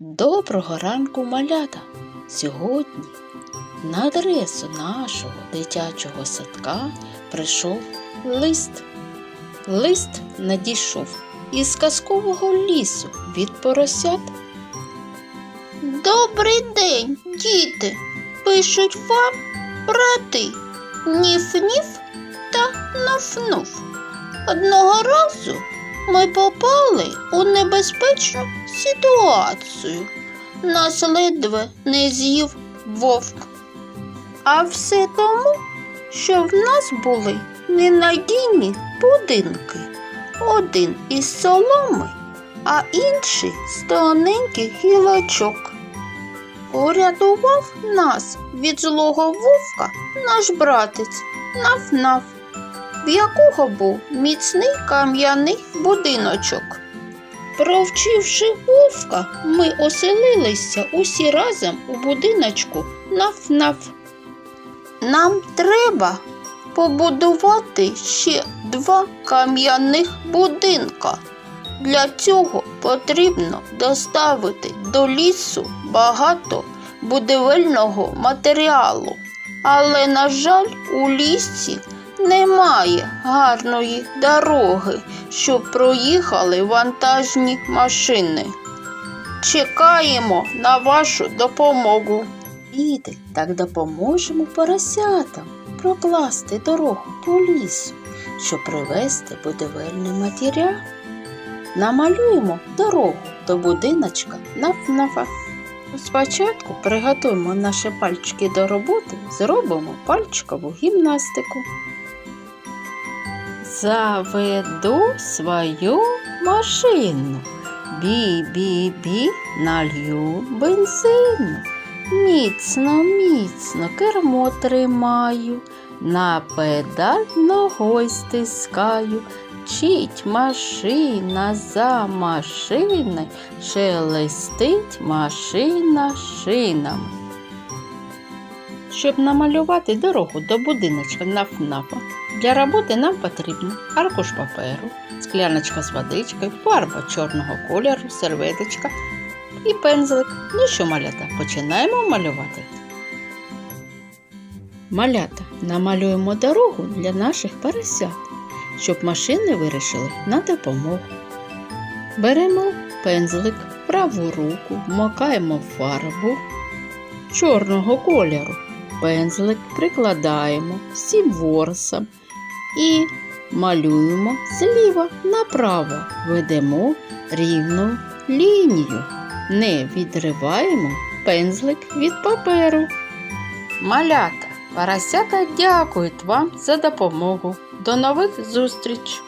Доброго ранку, малята! Сьогодні на адресу нашого дитячого садка прийшов лист. Лист надійшов із казкового лісу від поросят. Добрий день, діти. Пишуть вам брати Ніф-ніф та Наф-нуф. Одного разу ми попали у небезпечну ситуацію. Нас ледве не з'їв вовк. А все тому, що в нас були ненадійні будинки. Один із соломи, а інший з тоненьких гілочок. Урятував нас від злого вовка наш братець Наф-Наф, в якого був міцний кам'яний будиночок. Провчивши вовка, ми оселилися усі разом у будиночку Наф-Наф. Нам треба побудувати ще два кам'яних будинка. Для цього потрібно доставити до лісу багато будівельного матеріалу. Але, на жаль, у лісі немає гарної дороги, щоб проїхали вантажні машини. Чекаємо на вашу допомогу. Діти, так допоможемо поросятам прокласти дорогу по лісу, щоб привезти будівельний матеріал. Намалюємо дорогу до будиночка наф-нафа. Спочатку приготуємо наші пальчики до роботи, зробимо пальчикову гімнастику. Заведу свою машину. Бі-бі-бі, налью бензину. Міцно, міцно кермо тримаю, на педаль ногой стискаю. Чить машина за машиною, шелестить машина шинами. Щоб намалювати дорогу до будиночка наф-нафа, для роботи нам потрібно аркуш паперу, скляночка з водичкою, фарба чорного кольору, серветочка і пензлик. Ну що, малята, починаємо малювати. Малята, намалюємо дорогу для наших поросят, щоб машини вирішили на допомогу. Беремо пензлик, в праву руку, вмокаємо фарбу чорного кольору. Пензлик прикладаємо всім ворсам і малюємо зліва направо, ведемо рівну лінію. Не відриваємо пензлик від паперу. Малята, поросята дякують вам за допомогу. До нових зустріч!